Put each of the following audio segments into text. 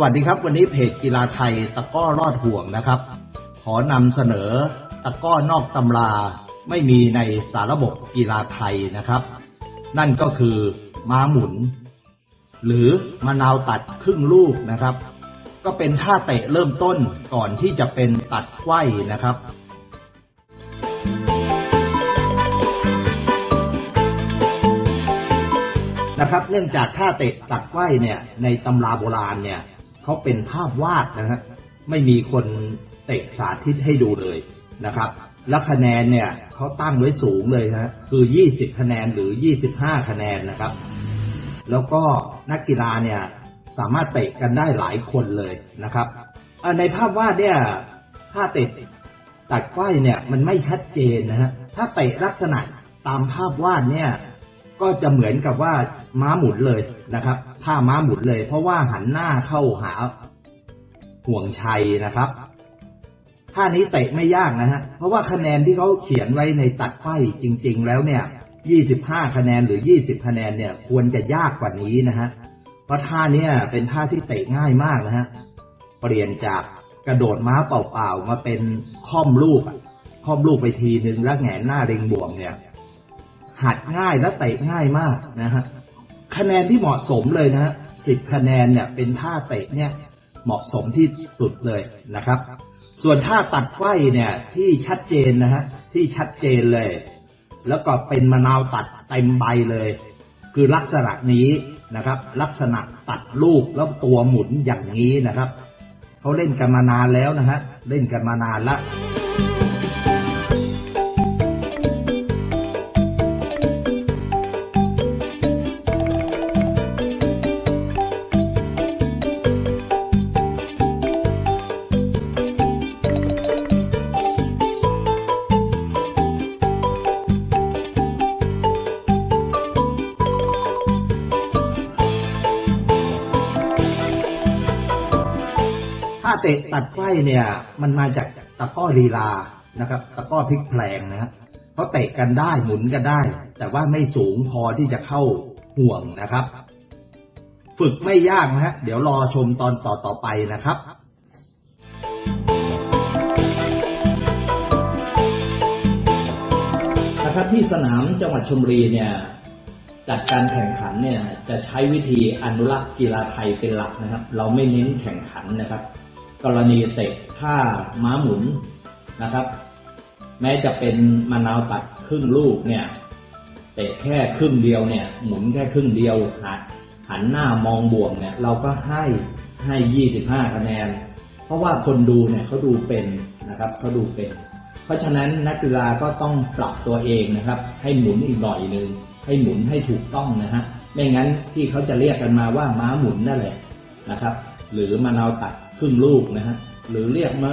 วัสดีครับ วันนี้เพจกีฬาไทยตะก้อรอดห่วงนะครับ ขอนำเสนอตะก้อนอกตำราไม่มีในสารบบกีฬาไทยนะครับ นั่นก็คือม้าหมุน หรือมะนาวตัดครึ่งลูกนะครับ ก็เป็นท่าเตะเริ่มต้นก่อนที่จะเป็นตัดไขว้นะครับนะครับเนื่องจากท่าเตะตักไขว้เนี่ยในตำราโบราณเนี่ย เขาเป็นภาพวาดนะฮะไม่มีคนเตะสาธิตให้ดูเลยนะครับ และคะแนนเนี่ยเขาตั้งไว้สูงเลยนะคือ 20 คะแนนหรือ 25 คะแนนนะครับ แล้วก็นักกีฬาเนี่ยสามารถเตะกันได้หลายคนเลยนะครับในภาพวาดเนี่ยท่าเตะตัดไขว้เนี่ยมันไม่ชัดเจนนะฮะถ้าเตะลักษณะตามภาพวาดเนี่ย ก็จะเหมือนกับว่าม้าหมุนเลยนะครับท่าม้าหมุนเลย เพราะว่าหันหน้าเข้าหาห่วงชัยนะครับท่านี้เตะไม่ยากนะฮะ เพราะว่าคะแนนที่เขาเขียนไว้ในตัดไขว้จริง ๆ แล้วเนี่ย25 คะแนนหรือ 20 คะแนนเนี่ยควรจะยากกว่านี้นะฮะ เพราะท่าเนี้ยเป็นท่าที่เตะง่ายมากนะฮะ เปลี่ยนจากกระโดดม้าเปล่าๆมาเป็นค่อมลูกอะค่อมลูกไปทีนึงแล้วแหงหน้าเริงบ่วงเนี่ย หัดง่ายและเตะง่ายมากนะฮะคะแนนที่เหมาะสมเลยนะฮะสิบคะแนนเนี่ยเป็นท่าเตะเนี่ยเหมาะสมที่สุดเลยนะครับ ส่วนท่าตัดไขว้เนี่ยที่ชัดเจนนะฮะที่ชัดเจนเลย แล้วก็เป็นมะนาวตัดเต็มใบเลย คือลักษณะนี้นะครับ ลักษณะตัดลูกแล้วตัวหมุนอย่างนี้นะครับเขาเล่นกันมานานแล้วนะฮะเล่นกันมานานแล้ว เตะตัดไข้เนี่ย มันมาจากตะก้อลีลานะครับ ตะก้อพลิกแพลงนะฮะเขาเตะกันได้หมุนกันได้ แต่ว่าไม่สูงพอที่จะเข้าห่วงนะครับ ฝึกไม่ยากนะฮะเดี๋ยวรอชมตอนต่อต่อไปนะครับนะครับที่สนามจังหวัดชลบุรีเนี่ยจัดการแข่งขันเนี่ยจะใช้วิธีอนุรักษ์กีฬาไทยเป็นหลักนะครับ เราไม่เน้นแข่งขันนะครับ กรณีเตะท่าม้าหมุนนะครับ แม้จะเป็นมะนาวตัดครึ่งลูกเนี่ยเตะแค่ครึ่งเดียวเนี่ยหมุนแค่ครึ่งเดียวหันหันหน้ามองบวกเนี่ยเราก็ให้ให้ยี่สิบห้าคะแนน เพราะว่าคนดูเนี่ยเขาดูเป็นนะครับเขาดูเป็น เพราะฉะนั้นนักกีฬาก็ต้องปรับตัวเองนะครับ ให้หมุนอีกหน่อยหนึ่งให้หมุนให้ถูกต้องนะฮะไม่งั้นที่เขาจะเรียกกันมาว่าม้าหมุนนั่นแหละนะครับ หรือมะนาวตัด ครึ่งลูกนะฮะหรือเรียกมา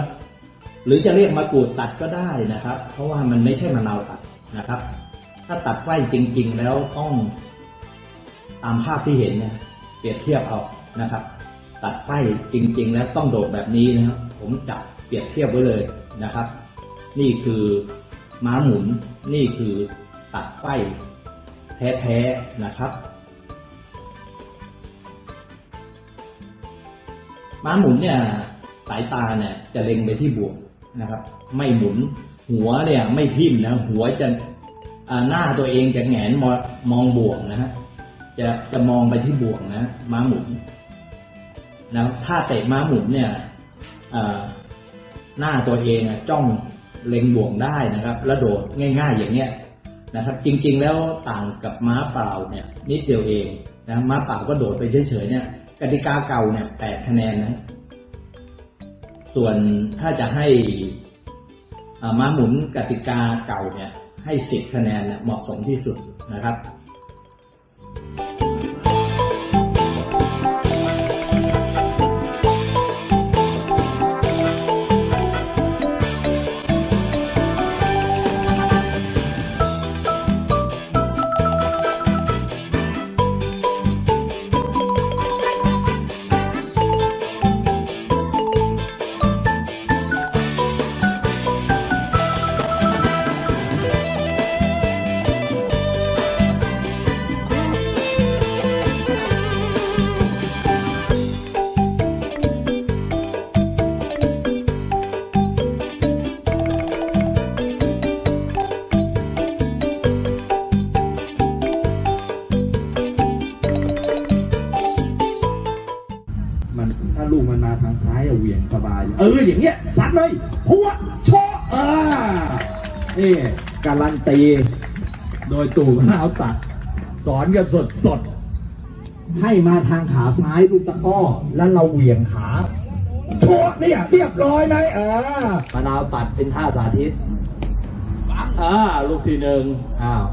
หรือจะเรียกมะกรูดตัดก็ได้นะครับ เพราะว่ามันไม่ใช่มะนาวตัดนะครับ ถ้าตัดไว้จริง ๆ แล้วต้องตามภาพที่เห็นเนี่ยเปรียบเทียบเอานะครับ ตัดไป้จริง ๆ แล้วต้องโดดแบบนี้นะครับ ผมจับเปรียบเทียบไว้เลยนะครับ นี่คือม้าหมุน นี่คือตัดไส้แท้ๆนะครับ ม้าหมุนเนี่ยสายตาเนี่ยจะเล็งไปที่บวกนะครับ ไม่หมุนหัวเนี่ยไม่ทิ่มนะหัวจะหน้าตัวเองจะแงนมอมองบวกนะฮะจะจะมองไปที่บวกนะม้าหมุนนะถ้าเตะม้าหมุนเนี่ยหน้าตัวเองอะจ้องเล็งบวกได้นะครับแล้วโดดง่าย ๆ อย่างเงี้ยนะครับ จริง ๆ แล้วต่างกับม้าเปล่าเนี่ยนิดเดียวเองนะม้าเปล่าก็โดดไปเฉยๆเนี่ย กติกาเก่าเนี่ยแปดคะแนนนะ ส่วนถ้าจะให้ม้าหมุนกติกาเก่าเนี่ย ให้สิบคะแนนเนี่ยเหมาะสมที่สุดนะครับ อะเหวี่ยงสบาย เอออย่างเงี้ยชัดเลยหัวโชะเออนี่การันตี โดยตู่มะนาวตัด สอนกันสดสดๆให้มาทางขาซ้ายลูกตะกร้อ แล้วเราเหวี่ยงขาโชะเนี่ยเรียบร้อยไหมเออมะนาวตัดเป็นท่าสาธิตอ่าลูกที่หนึ่งอ้าว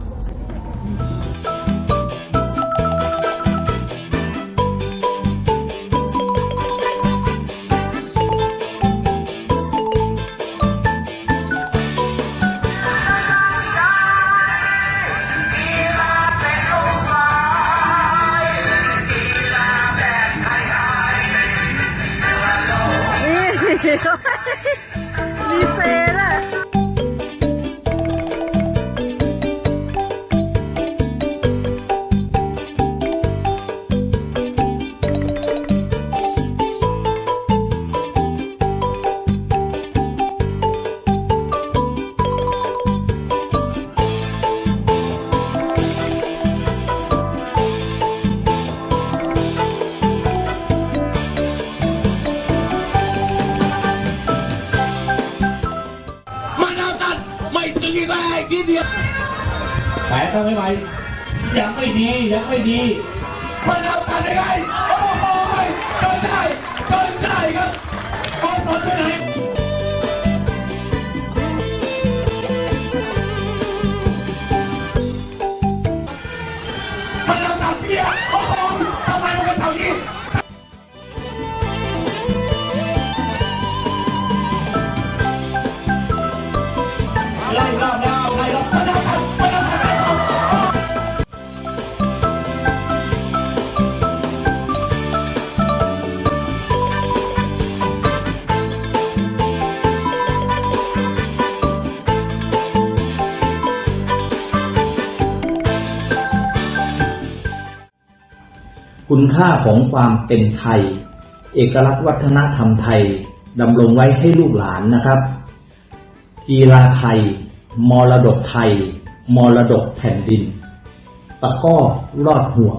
มีเซ แผลทำไม่ไหวยังไม่ดียังไม่ดีมันาตัดได้ไง คุณค่าของความเป็นไทย เอกลักษณ์วัฒนธรรมไทยดำรงไว้ให้ลูกหลานนะครับกีฬาไทย มรดกไทย มรดกแผ่นดิน ตะก้อรอดห่วง